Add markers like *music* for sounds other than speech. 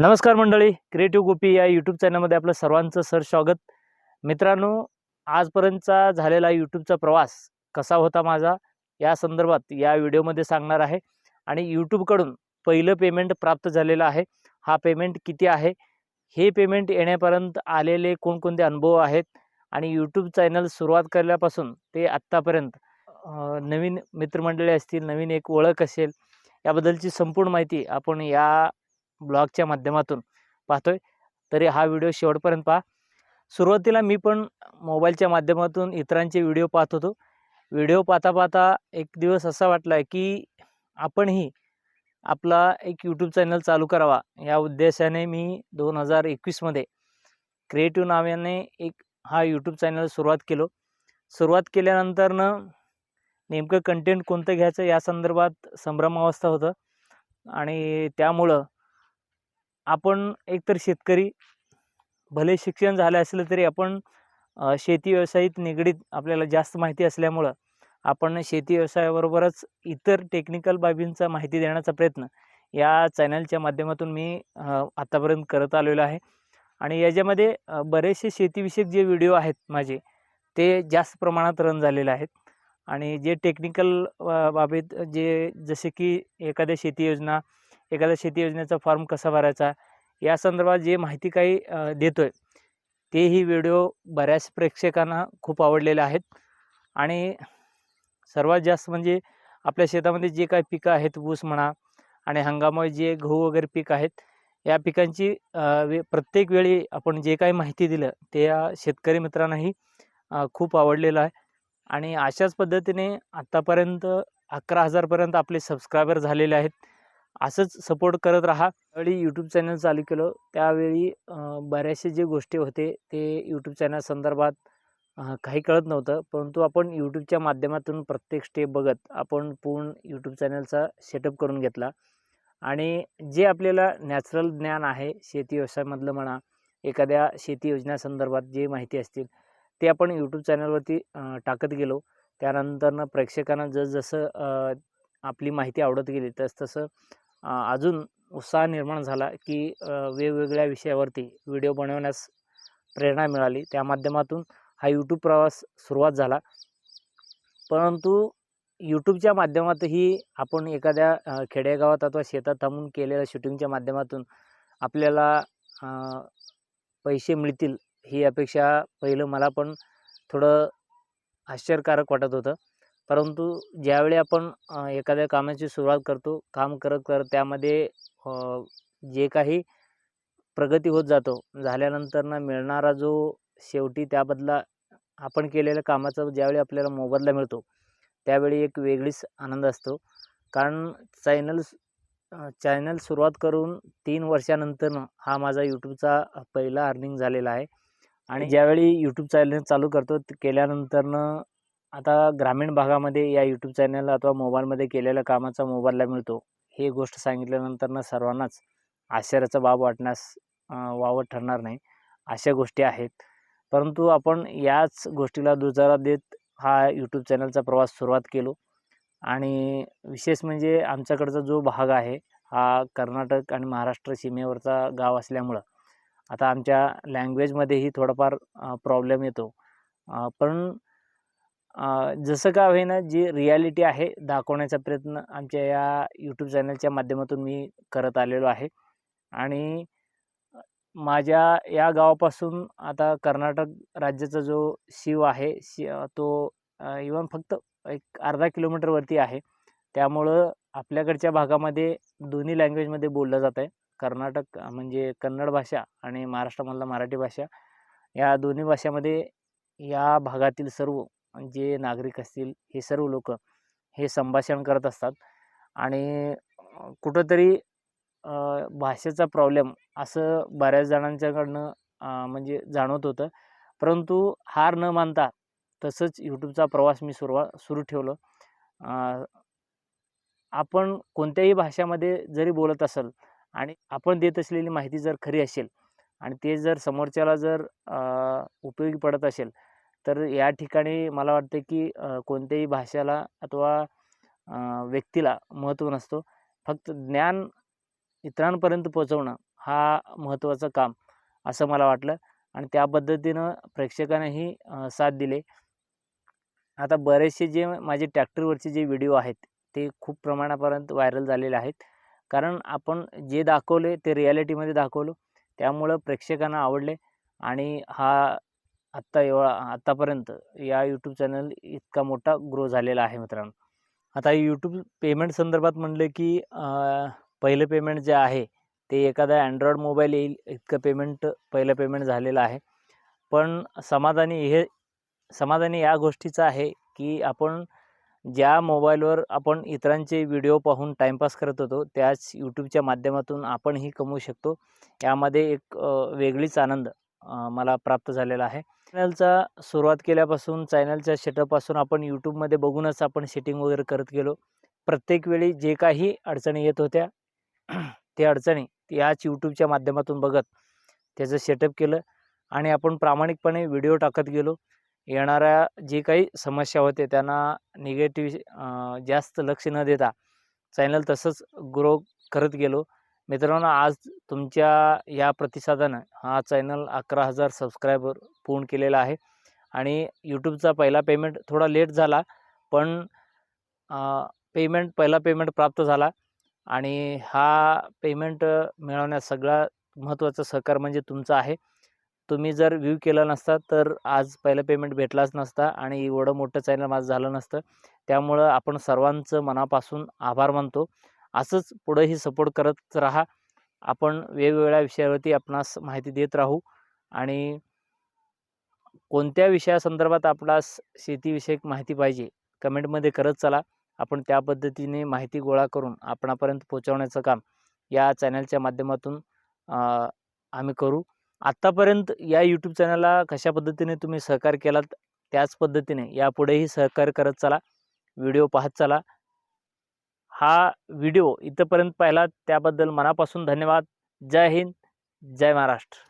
नमस्कार मंडळी क्रिएटिव्ह गोपी या यूट्यूब चॅनलमध्ये आपलं सर्वांचं सर स्वागत. मित्रांनो आजपर्यंतचा झालेला यूट्यूबचा प्रवास कसा होता माझा या संदर्भात या व्हिडिओमध्ये सांगणार आहे. आणि यूट्यूबकडून पहिलं पेमेंट प्राप्त झालेलं आहे. हा पेमेंट किती आहे? हे पेमेंट येण्यापर्यंत आलेले कोणकोणते अनुभव आहेत? आणि यूट्यूब चॅनल सुरुवात केल्यापासून ते आत्तापर्यंत नवीन मित्रमंडळी असतील नवीन एक ओळख असेल याबद्दलची संपूर्ण माहिती आपण या ब्लॉगच्या माध्यमातून पाहतोय. तरी हा व्हिडिओ शेवटपर्यंत पहा. सुरुवातीला मी पण मोबाईलच्या माध्यमातून इतरांचे व्हिडिओ पाहत होतो. व्हिडिओ पाहता पाहता एक दिवस असा वाटला की आपणही आपला एक यूट्यूब चॅनल चालू करावा. या उद्देशाने मी दोन हजार एकवीसमध्ये क्रिएटिव्ह नावाने एक हा यूट्यूब चॅनल सुरुवात केलो. सुरुवात केल्यानंतरनं नेमकं कंटेंट कोणतं घ्यायचं या संदर्भात संभ्रमावस्था होतं. आणि त्यामुळं आपण एकतर शेतकरी भले शिक्षण झालं असलं तरी आपण शेती व्यवसायात निगडीत आपल्याला जास्त माहिती असल्यामुळं आपण शेती व्यवसायाबरोबरच इतर टेक्निकल बाबींचा माहिती देण्याचा प्रयत्न या चॅनलच्या माध्यमातून मी आत्तापर्यंत करत आलेलो आहे. आणि याच्यामध्ये बरेचसे शेतीविषयक जे व्हिडिओ आहेत माझे ते जास्त प्रमाणात रन झालेले आहेत. आणि जे टेक्निकल बाबीत जे जसे की एखाद्या शेती योजना एखाद्या शेती योजनेचा फॉर्म कसा भरायचा? या संदर्भात जे माहिती काही देतो आहे तेही व्हिडिओ बऱ्याच प्रेक्षकांना खूप आवडलेले आहेत. आणि सर्वात जास्त म्हणजे आपल्या शेतामध्ये जे काही पिकं आहेत ऊस म्हणा आणि हंगामामध्ये जे गहू वगैरे पीक आहेत या पिकांची वे प्रत्येक वेळी आपण जे काही माहिती दिलं ते या शेतकरी मित्रांनाही खूप आवडलेलं आहे. आणि अशाच पद्धतीने आत्तापर्यंत अकरा हजारपर्यंत आपले सबस्क्रायबर झालेले आहेत. असंच सपोर्ट करत राहा. त्यावेळी यूट्यूब चॅनल चालू केलं त्यावेळी बऱ्याचशा जे गोष्टी होते ते यूट्यूब चॅनल संदर्भात काही कळत नव्हतं. परंतु आपण यूट्यूबच्या माध्यमातून प्रत्येक स्टेप बघत आपण पूर्ण यूट्यूब चॅनलचा सेटअप करून घेतला. आणि जे आपल्याला नॅचरल ज्ञान आहे शेती व्यवसायामधलं म्हणा एखाद्या शेती योजनासंदर्भात जे माहिती असतील ते आपण यूट्यूब चॅनलवरती टाकत गेलो. त्यानंतरनं प्रेक्षकांना जसजसं आपली माहिती आवडत गेली तस तसं अजून उत्साह निर्माण झाला की वेगवेगळ्या विषयावरती व्हिडिओ बनवण्यास प्रेरणा मिळाली. त्या माध्यमातून हा यूट्यूब प्रवास सुरुवात झाला. परंतु यूट्यूबच्या माध्यमातही आपण एखाद्या खेडेगावात अथवा शेतात थांबून केलेल्या शूटिंगच्या माध्यमातून आपल्याला पैसे मिळतील ही अपेक्षा पहिलं मला पण थोडं आश्चर्यकारक वाटत होतं. परंतु ज्यावेळी आपण एखाद्या कामाची सुरुवात करतो काम करत करत त्यामध्ये जे काही प्रगती होत जातो झाल्यानंतरनं मिळणारा जो शेवटी त्याबदला आपण केलेल्या कामाचा ज्यावेळी आपल्याला मोबदला मिळतो त्यावेळी एक वेगळीच आनंद असतो. कारण चॅनल चॅनल सुरुवात करून तीन वर्षानंतरनं हा माझा यूट्यूबचा पहिला अर्निंग झालेला आहे. आणि ज्यावेळी यूट्यूब चॅनल चालू करतो केल्यानंतरनं आता ग्रामीण भागामध्ये या यूट्यूब चॅनल अथवा मोबाईलमध्ये केलेल्या कामाचा मोबाईलला मिळतो. हे गोष्ट सांगितल्यानंतरनं सर्वांनाच आश्चर्याचा बाब वाटण्यास अं, वावत ठरणार नाही. अशा गोष्टी आहेत. परंतु आपण याच गोष्टीला दुजारा देत हा यूट्यूब चॅनलचा प्रवास सुरुवात केलो. आणि विशेष म्हणजे आमच्याकडचा जो भाग आहे हा कर्नाटक आणि महाराष्ट्र सीमेवरचा गाव असल्यामुळं आता आमच्या लँग्वेजमध्येही थोडाफार प्रॉब्लेम येतो. पण जसं का होईना जी रियालिटी आहे दाखवण्याचा प्रयत्न आमच्या या यूट्यूब चॅनलच्या माध्यमातून मी करत आलेलो आहे. आणि माझ्या या गावापासून आता कर्नाटक राज्याचा जो शिव आहे शि तो इवन फक्त एक अर्धा किलोमीटरवरती आहे. त्यामुळं आपल्याकडच्या भागामध्ये दोन्ही लँग्वेजमध्ये बोललं जात आहे. कर्नाटक म्हणजे कन्नड भाषा आणि महाराष्ट्रामधला मराठी भाषा. या दोन्ही भाषामध्ये या भागातील सर्व जे नागरिक असतील हे सर्व लोक हे संभाषण करत असतात. आणि कुठंतरी भाषेचा प्रॉब्लेम असं बऱ्याच जणांच्याकडनं म्हणजे जाणवत होतं. परंतु हार न मानता तसंच यूट्यूबचा प्रवास मी सुरुवा सुरू ठेवलं. आपण कोणत्याही भाषामध्ये जरी बोलत असेल आणि आपण देत असलेली माहिती जर खरी असेल आणि ते जर समोरच्याला जर उपयोगी पडत असेल तर या ठिकाणी मला वाटतं की कोणत्याही भाषेला अथवा व्यक्तीला महत्त्व नसतो. फक्त ज्ञान इतरांपर्यंत पोचवणं हा महत्त्वाचं काम असं मला वाटलं. आणि त्या पद्धतीनं प्रेक्षकांनाही साथ दिले. आता बरेचसे जे माझे ट्रॅक्टरवरचे जे व्हिडिओ आहेत ते खूप प्रमाणापर्यंत व्हायरल झालेले आहेत. कारण आपण जे दाखवले ते रियालिटीमध्ये दाखवलो. त्यामुळं प्रेक्षकांना आवडले. आणि हा आत्ता एवढा आत्तापर्यंत या यूट्यूब चॅनल इतका मोठा ग्रो झालेला आहे मित्रांनो. आता यूट्यूब पेमेंट संदर्भात म्हणलं की पहिलं पेमेंट जे आहे ते एखादा अँड्रॉइड मोबाईल येईल इतकं पेमेंट पहिलं पेमेंट झालेलं आहे. पण समाधानी हे समाधानी या गोष्टीचं आहे की आपण ज्या मोबाईलवर आपण इतरांचे व्हिडिओ पाहून टाईमपास करत होतो त्याच यूट्यूबच्या माध्यमातून आपणही कमवू शकतो. यामध्ये एक वेगळीच आनंद मला प्राप्त झालेला आहे. चॅनलचा सुरुवात केल्यापासून चॅनलच्या सेटअपपासून आपण यूट्यूबमध्ये बघूनच आपण सेटिंग वगैरे करत गेलो. प्रत्येक वेळी जे काही अडचणी येत होत्या *clears throat* ते अडचणी याच यूट्यूबच्या माध्यमातून बघत त्याचं सेटअप केलं आणि आपण प्रामाणिकपणे व्हिडिओ टाकत गेलो. येणाऱ्या जे काही समस्या होते त्यांना निगेटिव्ह जास्त लक्ष न देता चॅनल तसंच ग्रो करत गेलो. मित्रांनो आज तुमच्या या प्रतिसादानं हा चॅनल अकरा हजार सबस्क्रायबर पूर्ण केलेला आहे आणि यूट्यूबचा पहिला पेमेंट थोडा लेट झाला पण पेमेंट पहिला पेमेंट प्राप्त झाला आणि हा पेमेंट मिळवण्यात सगळा महत्त्वाचा सहकार म्हणजे तुमचा आहे. तुम्ही जर व्ह्यू केला नसता तर आज पहिलं पेमेंट भेटलाच नसता आणि एवढं मोठं चॅनल माझं झालं नसतं. त्यामुळं आपण सर्वांचं मनापासून आभार मानतो. असंच पुढंही सपोर्ट करत राहा. आपण वेगवेगळ्या विषयावरती आपणास माहिती देत राहू आणि कोणत्या विषयासंदर्भात आपणास शेतीविषयक माहिती पाहिजे कमेंटमध्ये करत चला. आपण त्या पद्धतीने माहिती गोळा करून आपणापर्यंत पोहोचवण्याचं काम या चॅनलच्या माध्यमातून आम्ही करू. आत्तापर्यंत या यूट्यूब चॅनलला कशा पद्धतीने तुम्ही सहकार्य केलात त्याच पद्धतीने यापुढेही सहकार्य करत चला. व्हिडिओ पाहत चला. हा व्हिडिओ इथंपर्यंत पाहिला त्याबद्दल मनापासून धन्यवाद. जय हिंद. जय महाराष्ट्र.